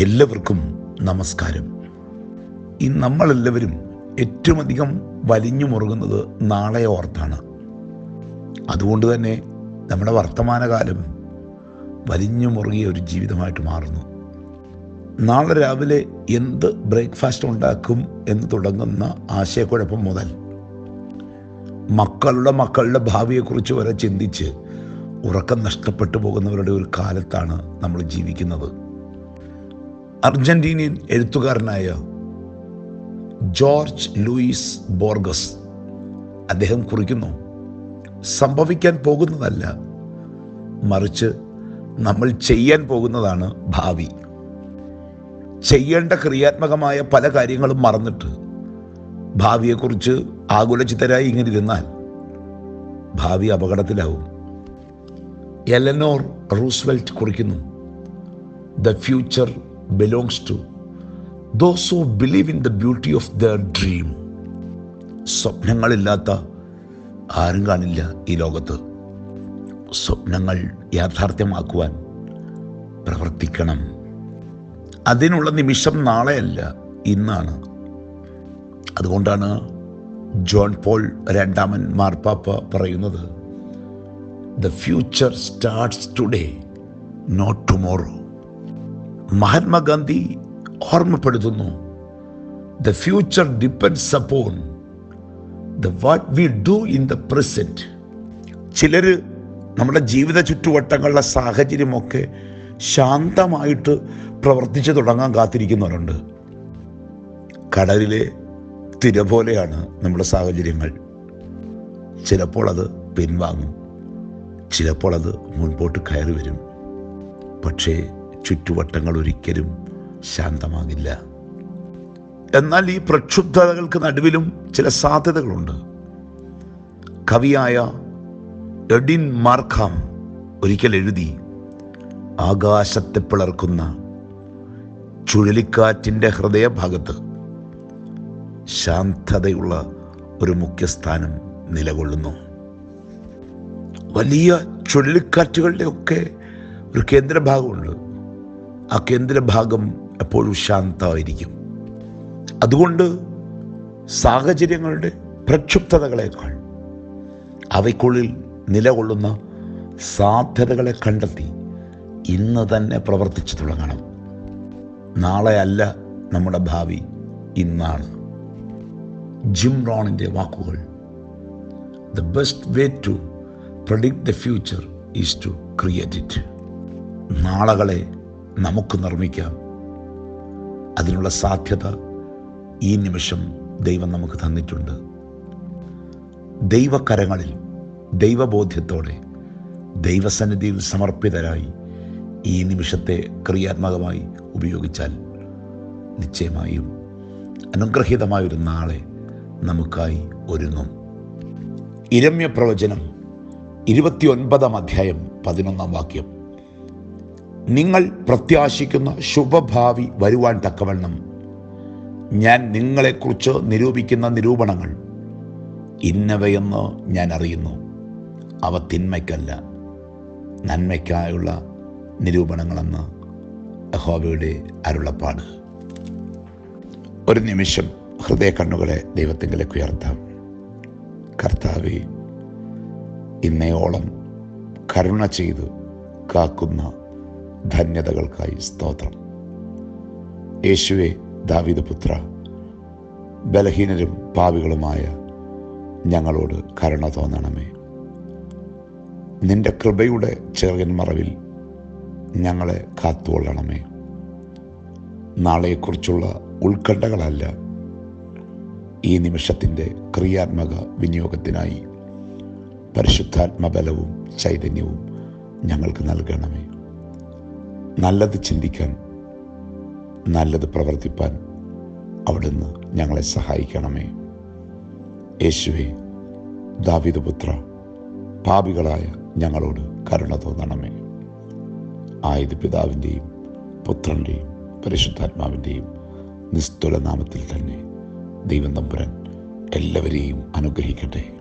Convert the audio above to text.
എല്ലാവർക്കും നമസ്കാരം. ഈ നമ്മളെല്ലാവരും ഏറ്റവും അധികം വലിഞ്ഞു മുറുകുന്നത് നാളെ ഓർത്താണ്. അതുകൊണ്ട് തന്നെ നമ്മുടെ വർത്തമാനകാലം വലിഞ്ഞു മുറുകിയ ഒരു ജീവിതമായിട്ട് മാറുന്നു. നാളെ രാവിലെ എന്ത് ബ്രേക്ക്ഫാസ്റ്റ് ഉണ്ടാക്കും എന്ന് തുടങ്ങുന്ന ആശയക്കുഴപ്പം മുതൽ മക്കളുടെ മക്കളുടെ ഭാവിയെക്കുറിച്ച് വരെ ചിന്തിച്ച് ഉറക്കം നഷ്ടപ്പെട്ടു പോകുന്നവരുടെ ഒരു കാലത്താണ് നമ്മൾ ജീവിക്കുന്നത്. അർജന്റീനിയൻ എഴുത്തുകാരനായ ജോർജ് ലൂയിസ് ബോർഗസ് അദ്ദേഹം കുറിക്കുന്നു. സംഭവിക്കാൻ പോകുന്നതല്ല മറിച്ച് നമ്മൾ ചെയ്യാൻ പോകുന്നതാണ് ഭാവി. ചെയ്യേണ്ട ക്രിയാത്മകമായ പല കാര്യങ്ങളും മറന്നിട്ട് ഭാവിയെക്കുറിച്ച് ആകുലചിത്തരായി ഇങ്ങനെ ഇരുന്നാൽ ഭാവി അപകടത്തിലാവും. എലനോർ റൂസ്വെൽറ്റ് കുറിക്കുന്നു the future belongs to those who believe in the beauty of the dream സ്വപ്നങ്ങളില്ലാത്ത ആരും കാണില്ല ഈ ലോകത്ത്. സ്വപ്നങ്ങൾ യാഥാർത്ഥ്യമാക്കുവാൻ പ്രവർത്തിക്കണം. അതിനുള്ള നിമിഷം നാളെയല്ല ഇന്നാണ്. അതുകൊണ്ടാണ് ജോൺ പോൾ രണ്ടാമൻ മാർപ്പാപ്പ പറയുന്നത് the future starts today not tomorrow Mahatma Gandhi ഓർമ്മപ്പെടുത്തുന്നു the future depends upon the what we do in the present ചിലർ നമ്മുടെ ജീവിത ചുറ്റുവട്ടങ്ങളിലെ സാഹചര്യമൊക്കെ ശാന്തമായിട്ട് പ്രവർത്തിച്ചു തുടങ്ങാൻ കാത്തിരിക്കുന്നവരുണ്ട്. കടലിലെ തിര പോലെയാണ് നമ്മുടെ സാഹചര്യങ്ങൾ. ചിലപ്പോൾ അത് പിൻവാങ്ങും ചിലപ്പോൾ അത് മുൻപോട്ട് കയറി വരും. പക്ഷേ ചുറ്റുവട്ടങ്ങൾ ഒരിക്കലും ശാന്തമാകില്ല. എന്നാൽ ഈ പ്രക്ഷുബ്ധതകൾക്ക് നടുവിലും ചില സാധ്യതകളുണ്ട്. കവിയായ എഡിൻ മാർഖാം ഒരിക്കൽ എഴുതി ആകാശത്തെ പിളർക്കുന്ന ചുഴലിക്കാറ്റിന്റെ ഹൃദയഭാഗത്ത് ശാന്തതയുള്ള ഒരു മുഖ്യസ്ഥാനം നിലകൊള്ളുന്നു. വലിയ ചുഴലിക്കാറ്റുകളുടെ ഒക്കെ ഒരു കേന്ദ്രഭാഗമുണ്ട്. ആ കേന്ദ്രഭാഗം എപ്പോഴും ശാന്തമായിരിക്കും. അതുകൊണ്ട് സാഹചര്യങ്ങളുടെ പ്രക്ഷുബ്ധതകളേക്കാൾ അവയ്ക്കുള്ളിൽ നിലകൊള്ളുന്ന സാധ്യതകളെ കണ്ടെത്തി ഇന്ന് തന്നെ പ്രവർത്തിച്ചു തുടങ്ങണം. നാളെ അല്ല നമ്മുടെ ഭാവി ഇന്നാണ്. ജിം റോണിന്റെ വാക്കുകൾ the best way to predict the future is to create it നാളകളെ നമുക്ക് നിർമ്മിക്കാം. അതിനുള്ള സാധ്യത ഈ നിമിഷം ദൈവം നമുക്ക് തന്നിട്ടുണ്ട്. ദൈവകരങ്ങളിൽ ദൈവബോധ്യത്തോടെ ദൈവസന്നിധിയിൽ സമർപ്പിതരായി ഈ നിമിഷത്തെ ക്രിയാത്മകമായി ഉപയോഗിച്ചാൽ നിശ്ചയമായും അനുഗ്രഹീതമായൊരു നാളെ നമുക്കായി ഒരുങ്ങും. ഇരമ്യ പ്രവചനം ഇരുപത്തിയൊൻപതാം അധ്യായം പതിനൊന്നാം വാക്യം. നിങ്ങൾ പ്രത്യാശിക്കുന്ന ശുഭഭാവി വരുവാൻ തക്കവണ്ണം. ഞാൻ നിങ്ങളെക്കുറിച്ച് നിരൂപിക്കുന്ന നിരൂപണങ്ങൾ ഇന്നവയെന്ന് ഞാൻ അറിയുന്നു. അവ തിന്മയ്ക്കല്ല നന്മയ്ക്കായുള്ള നിരൂപണങ്ങളെന്ന് അഹോബയുടെ അരുളപ്പാട്. ഒരു നിമിഷം ഹൃദയ കണ്ണുകളെ ദൈവത്തിങ്കിലേക്ക് ഉയർത്താം. കർത്താവെ ഇന്നയോളം കരുണ ചെയ്ത് കാക്കുന്ന ധന്യതകൾക്കായി സ്തോത്രം. യേശുവെ ദാവിദ് പുത്ര ബലഹീനരും പാവികളുമായ ഞങ്ങളോട് കരുണ തോന്നണമേ. നിന്റെ കൃപയുടെ ചെറിയൻ മറവിൽ ഞങ്ങളെ കാത്തുകൊള്ളണമേ. നാളെക്കുറിച്ചുള്ള ഉത്കണ്ഠകളല്ല ഈ നിമിഷത്തിന്റെ ക്രിയാത്മക വിനിയോഗത്തിനായി പരിശുദ്ധാത്മബലവും ചൈതന്യവും ഞങ്ങൾക്ക് നൽകണമേ. നല്ലത് ചിന്തിക്കാൻ നല്ലത് പ്രവർത്തിപ്പാൻ അവിടുന്ന് ഞങ്ങളെ സഹായിക്കണമേ. യേശുവെ ദാവിദപുത്ര പാപികളായ ഞങ്ങളോട് കരുണ തോന്നണമേ. ആയത് പിതാവിന്റെയും പുത്രന്റെയും പരിശുദ്ധാത്മാവിന്റെയും നിസ്തുല നാമത്തിൽ തന്നെ ദൈവം നമ്പുരൻ എല്ലാവരെയും അനുഗ്രഹിക്കട്ടെ.